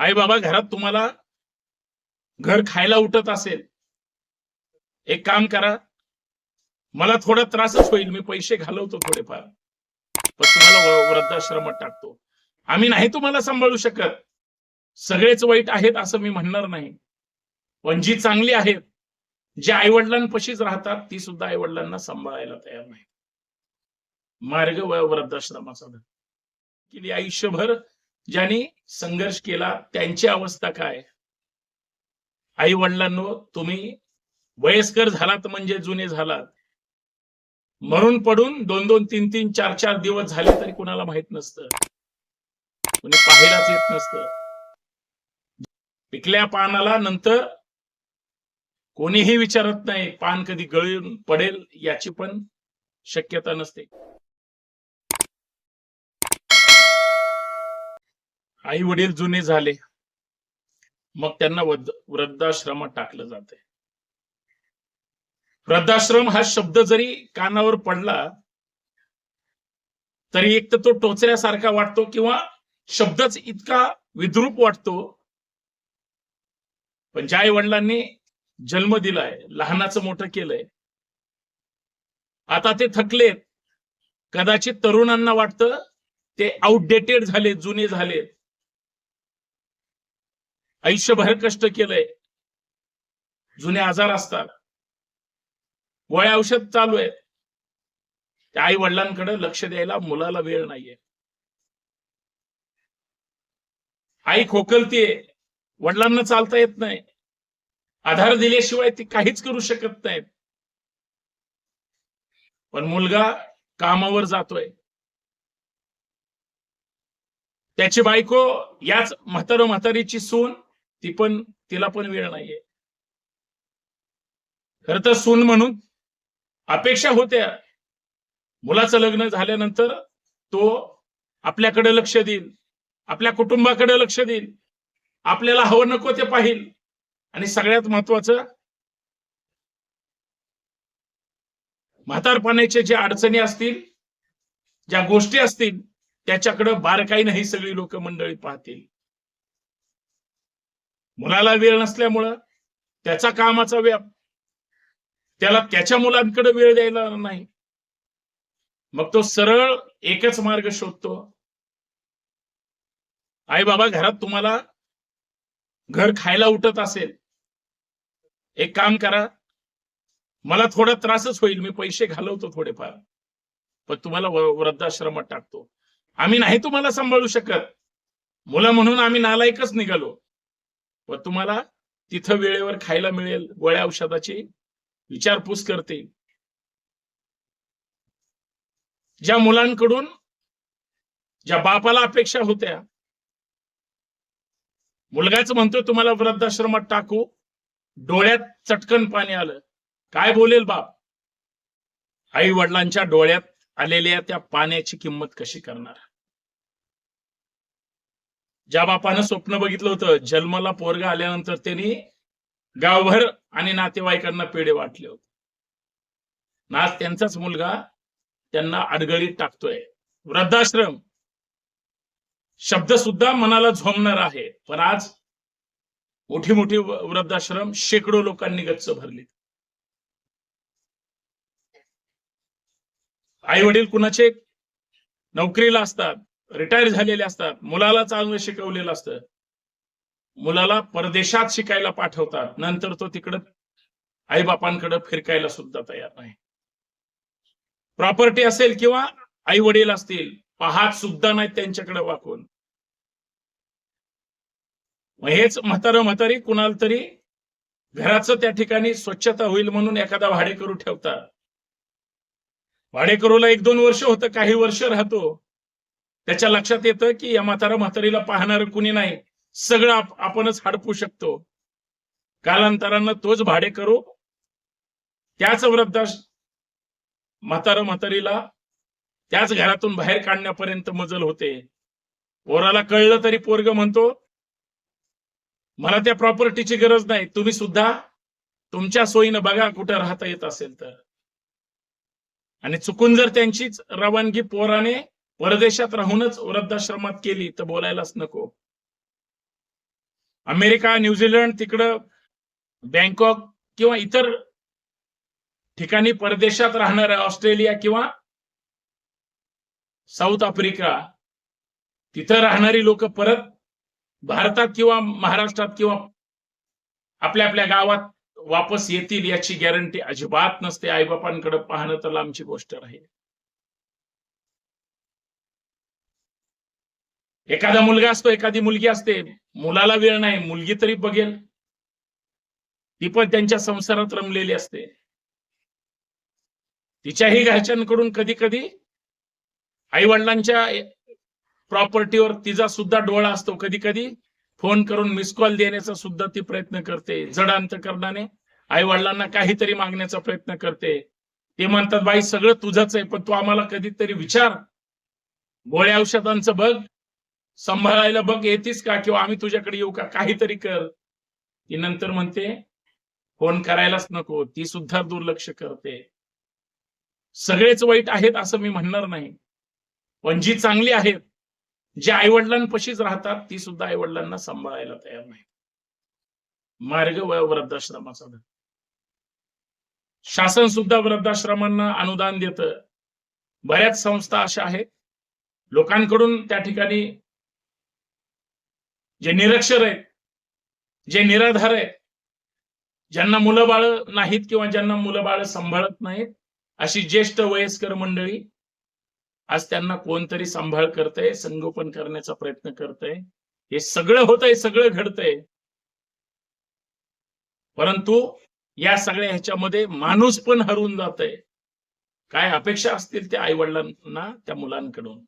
आई बाबा घरात तुम्हाला घर खायला उठत असेल एक काम करा. मला थोडा त्रासच होईल मी पैसे घालवतो थोडेफार पण तुम्हाला वृद्धाश्रमात टाकतो. आम्ही नाही तुम्हाला सांभाळू शकत. सगळेच वाईट आहेत असं मी म्हणणार नाही. पण जी चांगली आहेत जे आईवडिलांपाशीच राहतात ती सुद्धा आईवडिलांना सांभाळायला तयार नाही मार्ग व- वृद्धाश्रमाचा किती आयुष्यभर ज्यांनी संघर्ष केला त्यांची अवस्था काय? आई वडिलांनो तुम्ही वयस्कर झालात म्हणजे जुने झालात. मरून पडून दोन दोन तीन तीन चार चार दिवस झाले तरी कुणाला माहीत नसतं. कुणी पाहायलाच येत नसतं. पिकल्या पानाला नंतर कोणीही विचारत नाही पान कधी गळून पडेल याची पण शक्यता नसते. आई वडील जुने झाले. मग त्यांना वृद्धाश्रमात टाकलं जाते. वृद्धाश्रम हा शब्द जरी कानावर पडला तरी एक तर तो टोचऱ्यासारखा वाटतो किंवा शब्दच इतका विद्रूप वाटतो. पण ज्या आई वडिलांनी जन्म दिलाय लहानाचं मोठं केलंय आता ते थकलेत. कदाचित तरुणांना वाटतं ते आउटडेटेड झाले जुने झालेत. आयुष्यभर कष्ट केलंय. जुने आजार असतात. वय औषध चालू आहे. त्या आई वडिलांकडे लक्ष द्यायला मुलाला वेळ नाहीये. आई खोकलतीये. वडिलांना चालता येत नाही. आधार दिल्याशिवाय ती काहीच करू शकत नाहीत. पण मुलगा कामावर जातोय. त्याची बायको याच म्हातार म्हातारीची सून ती पण तिला पण वेळ नाहीये. खर तर सून म्हणून अपेक्षा होत्या. मुलाचं लग्न झाल्यानंतर तो आपल्याकडे लक्ष देईल आपल्या कुटुंबाकडे लक्ष देईल आपल्याला हवं नको ते पाहिल. आणि सगळ्यात महत्वाचं म्हातारपणाच्या ज्या अडचणी असतील ज्या गोष्टी असतील त्याच्याकडे बारकाईनं ही सगळी लोक मंडळी पाहतील. मुलाला वेळ नसल्यामुळं त्याचा कामाचा व्याप. त्याला त्याच्या मुलांकडे वेळ द्यायला नाही. मग तो सरळ एकच मार्ग शोधतो. आई बाबा घरात तुम्हाला घर खायला उठत असेल. एक काम करा. मला थोडा त्रासच होईल. मी पैसे घालवतो थोडेफार. पण तुम्हाला व- वृद्धाश्रमात टाकतो. आम्ही नाही तुम्हाला सांभाळू शकत. मुलं म्हणून आम्ही नालायकच निघालो. व तुम्हाला तिथं वेळेवर खायला मिळेल गोळ्या औषधाची विचारपूस करते. ज्या मुलांकडून ज्या बापाला अपेक्षा होत्या मुलगाच म्हणतोय तुम्हाला वृद्धाश्रमात टाकू. डोळ्यात चटकन पाणी आलं. काय बोलेल बाप? आई वडिलांच्या डोळ्यात आलेल्या त्या पाण्याची किंमत कशी करणार? ज्या बापानं स्वप्न बघितलं होतं जन्माला पोरगा आल्यानंतर त्यांनी गावभर आणि नातेवाईकांना पेढे वाटले होते. ना आज त्यांचाच मुलगा त्यांना अडगळीत टाकतोय. वृद्धाश्रम शब्द सुद्धा मनाला झोमणार आहे. पण आज मोठी मोठी वृद्धाश्रम शेकडो लोकांनी गच्च भरली आई वडील कुणाचे? नोकरीला असतात. रिटायर झालेले असतात. मुलाला चांगलं शिकवलेलं असतं. मुलाला परदेशात शिकायला पाठवतात. नंतर तो तिकडं आईबापांकडे फिरकायला सुद्धा तयार नाही. प्रॉपर्टी असेल किंवा आई वडील असतील पाहत सुद्धा नाहीत त्यांच्याकडे वाकून. मग हेच म्हातारं म्हातारी कुणाला तरी घराचं त्या ठिकाणी स्वच्छता होईल म्हणून एखादा भाडेकरू ठेवतात. भाडेकरूला एक दोन वर्ष होतं काही वर्ष राहतो. त्याच्या लक्षात येतं की या म्हातारा म्हातारीला पाहणार कुणी नाही. सगळं आपणच हडपू शकतो. कालांतरानं तोच भाडे करू. त्याच वृद्धा म्हातारा म्हातारीला त्याच घरातून बाहेर काढण्यापर्यंत मजल होते. पोराला कळलं तरी पोरग म्हणतो मला त्या प्रॉपर्टीची गरज नाही. तुम्ही सुद्धा तुमच्या सोयीनं बघा कुठं राहता येत असेल तर. आणि चुकून जर त्यांचीच रवानगी पोराने परदेशात राहूनच वृद्धाश्रमात केली तर बोलायलाच नको. अमेरिका न्यूझीलंड तिकडं बँकॉक किंवा इतर ठिकाणी परदेशात राहणाऱ्या ऑस्ट्रेलिया किंवा साऊथ आफ्रिका तिथं राहणारी लोक परत भारतात किंवा महाराष्ट्रात किंवा आपल्या आपल्या गावात वापस येतील याची गॅरंटी अजिबात नसते. आईबापांकडे पाहणं तर लांबची गोष्ट राहील. एखादा मुलगा असतो एखादी मुलगी असते. मुलाला वेळ नाही मुलगी तरी बघेल. ती पण त्यांच्या संसारात रमलेली असते. तिच्याही घरच्यांकडून कधी कधी आई वडिलांच्या प्रॉपर्टीवर तिचा सुद्धा डोळा असतो. कधी कधी फोन करून मिस कॉल देण्याचा सुद्धा ती प्रयत्न करते. जड अंतकरणाने आई वडिलांना काहीतरी मागण्याचा प्रयत्न करते. ते म्हणतात बाई सगळं तुझंच आहे पण तू आम्हाला कधीतरी विचार. गोळ्या औषधांचं बघ. सांभाळायला बघ येतेस का किंवा आम्ही तुझ्याकडे येऊ का? काहीतरी कर. ती नंतर म्हणते फोन करायलाच नको. ती सुद्धा दुर्लक्ष करते. सगळेच वाईट आहेत असं मी म्हणणार नाही. पण जी चांगली आहेत जे आईवडिलांपाशीच राहतात ती सुद्धा आईवडिलांना सांभाळायला तयार नाही मार्ग व वृद्धाश्रमाचा शासन सुद्धा वृद्धाश्रमांना अनुदान देतं. बऱ्याच संस्था अशा आहेत. लोकांकडून त्या ठिकाणी जे निरक्षर आहेत जे निराधार आहेत ज्यांना मुलं बाळ नाहीत किंवा ज्यांना मुलं बाळ सांभाळत नाहीत अशी ज्येष्ठ वयस्कर मंडळी आज त्यांना कोणतरी सांभाळ करतय संगोपन करण्याचा प्रयत्न करतंय. हे सगळं होतंय सगळं घडतंय. परंतु या सगळ्या ह्याच्यामध्ये माणूस पण हरून जात आहे काय अपेक्षा असतील त्या आई वडिलांना त्या मुलांकडून?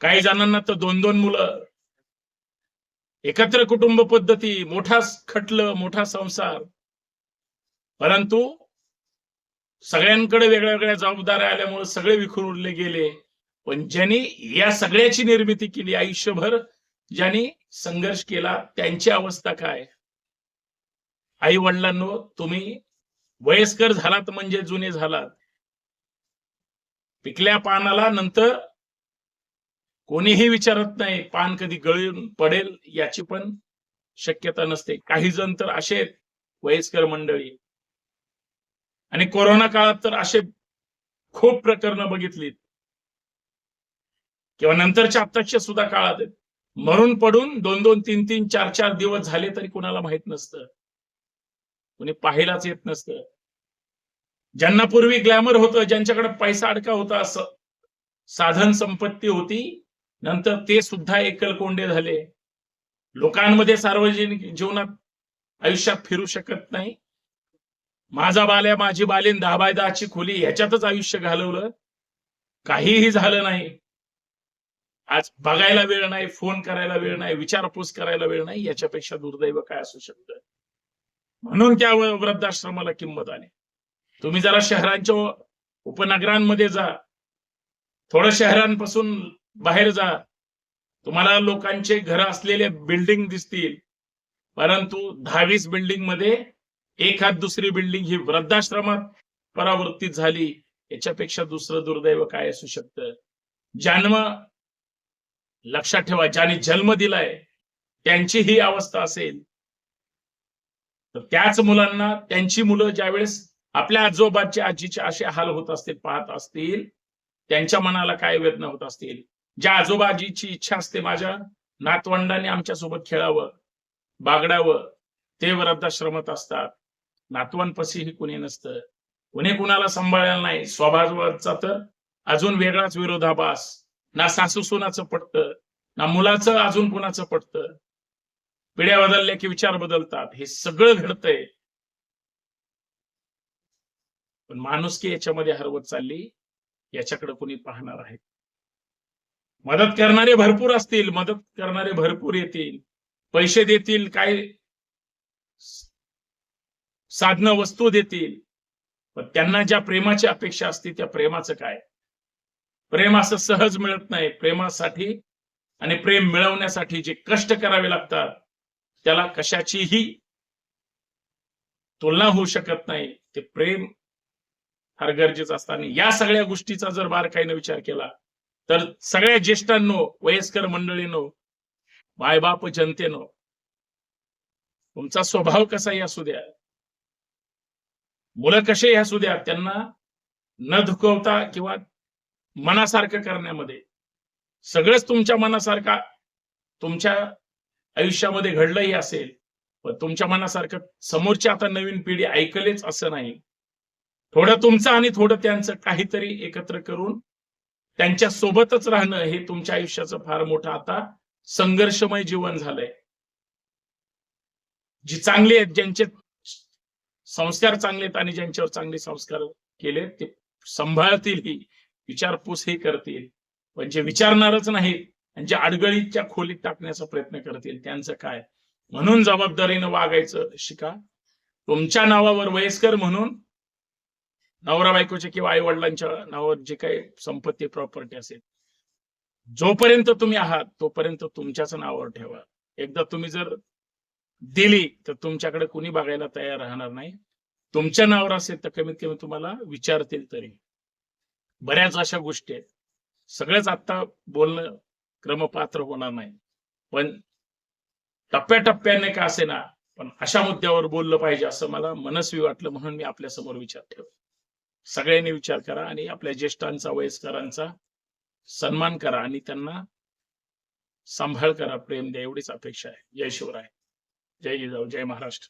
काही जणांना तर दोन दोन मुलं एकत्र कुटुंब पद्धती मोठा खटलं मोठा संसार. परंतु सगळ्यांकडे वेगळ्या वेगळ्या जबाबदाऱ्या आल्यामुळे सगळे विखुरले उरले गेले. पण ज्यांनी या सगळ्याची निर्मिती केली आयुष्यभर ज्यांनी संघर्ष केला त्यांची अवस्था काय? आई वडिलांनो तुम्ही वयस्कर झालात म्हणजे जुने झालात. पिकल्या पानाला नंतर कोणीही विचारत नाही पान कधी गळून पडेल याची पण शक्यता नसते. काही जण तर असे आहेत, वयस्कर मंडळी. आणि कोरोना काळात तर असे खूप प्रकरणं बघितलीत. किंवा नंतरच्या आत्ताच्या सुद्धा काळात आहेत. मरून पडून दोन दोन तीन तीन चार चार दिवस झाले तरी कुणाला माहीत नसतं. कुणी पाहायलाच येत नसतं. ज्यांना पूर्वी ग्लॅमर होतं ज्यांच्याकडे पैसा अडका होता असं साधन संपत्ती होती नंतर ते सुद्धा एकलकोंडे झाले. लोकांमध्ये सार्वजनिक जीवनात आयुष्यात फिरू शकत नाही. माझा बाल्या माझी बालीन दहा बाय दहाची खोली ह्याच्यातच आयुष्य घालवलं. काहीही झालं नाही. आज बघायला वेळ नाही फोन करायला वेळ नाही विचारपूस करायला वेळ नाही याच्यापेक्षा दुर्दैव काय असू शकतं? म्हणून त्या वृद्धाश्रमाला किंमत आली. तुम्ही जरा शहरांच्या उपनगरांमध्ये जा. थोडं शहरांपासून बाहेर जा. तुम्हाला लोकांचे घर असलेले बिल्डिंग दिसतील. परंतु दहावीस बिल्डिंगमध्ये एखाद दुसरी बिल्डिंग ही वृद्धाश्रमात परावृत्तीत झाली. याच्यापेक्षा दुसरं दुर्दैव काय असू शकतं? जन्म लक्षात ठेवा. ज्याने जन्म दिलाय त्यांची ही अवस्था असेल. तर त्याच मुलांना त्यांची मुलं ज्यावेळेस आपल्या आजोबाचे आजीचे असे हाल होत असतील पाहत असतील त्यांच्या मनाला काय वेदना होत असतील? ज्या आजोबाजीची इच्छा असते माझ्या नातवंडाने आमच्यासोबत खेळावं बागडावं ते वृद्धाश्रमत असतात. नातवंडपशीही कुणी नसतं. कुणी कुणाला सांभाळायला नाही. स्वभावाचा तर अजून वेगळाच विरोधाभास. ना सासू सोनाचं पटतं ना मुलाचं अजून कुणाचं पटतं. पिढ्या बदलल्या की विचार बदलतात. हे सगळं घडतंय. पण माणुसकी याच्यामध्ये हरवत चालली याच्याकडे कुणी पाहणार आहे? मदत करणारे भरपूर असतील मदत करणारे भरपूर येतील. पैसे देतील काय साधनं वस्तू देतील. पण त्यांना ज्या प्रेमाची अपेक्षा असते त्या प्रेमाचं काय? प्रेम असं सहज मिळत नाही. प्रेमासाठी आणि प्रेम मिळवण्यासाठी जे कष्ट करावे लागतात त्याला कशाचीही तुलना होऊ शकत नाही. ते प्रेम फार गरजेचं असतं. आणि या सगळ्या गोष्टीचा जर बारकाईनं विचार केला तर सगळ्या ज्येष्ठांनो वयस्कर मंडळींनो बायबाप जनतेनो तुमचा स्वभाव कसाही असू द्या? मुलं कसेही असू द्या? त्यांना न दुखवता किंवा मनासारखं करण्यामध्ये. सगळंच तुमच्या मनासारखा तुमच्या आयुष्यामध्ये घडलंही असेल पण तुमच्या मनासारखं समोरची आता नवीन पिढी ऐकलेच असं नाही. थोडं तुमचं आणि थोडं त्यांचं काहीतरी एकत्र करून त्यांच्या सोबतच राहणं हे तुमच्या आयुष्याचं फार मोठं आता संघर्षमय जीवन झालंय. जी चांगली आहेत ज्यांचे संस्कार चांगले आहेत आणि ज्यांच्यावर चांगले संस्कार केले ते सांभाळतील ही विचारपूस ही करतील. पण जे विचारणारच नाहीत आणि जे अडगळीच्या खोलीत टाकण्याचा प्रयत्न करतील त्यांचं काय? म्हणून जबाबदारीनं वागायचं शिका. तुमच्या नावावर वयस्कर म्हणून नवरा बायकोच्या किंवा आई वडिलांच्या नावावर जे काही संपत्ती प्रॉपर्टी असेल जोपर्यंत तुम्ही आहात तोपर्यंत तुमच्याच नावावर ठेवा. एकदा तुम्ही जर दिली तर तुमच्याकडे कुणी बघायला तयार राहणार नाही. तुमच्या नावावर असेल तर कमीत कमी तुम्हाला विचारतील तरी. बऱ्याच अशा गोष्टी आहेत. सगळेच आता बोलणं क्रमपात्र होणार नाही. पण टप्प्याटप्प्याने का असे ना पण अशा मुद्द्यावर बोललं पाहिजे असं मला मनस्वी वाटलं म्हणून मी आपल्यासमोर विचार ठेवतो. सगळ्यांनी विचार करा आणि आपल्या ज्येष्ठांचा वयस्करांचा सन्मान करा आणि त्यांना सांभाळ करा. प्रेम द्या एवढीच अपेक्षा आहे. जय शिवराय. जय जिजाऊ जय महाराष्ट्र.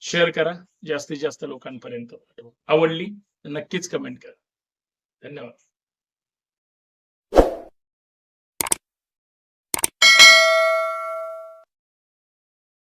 शेअर करा. जास्तीत जास्त लोकांपर्यंत आवडली नक्कीच कमेंट करा. धन्यवाद.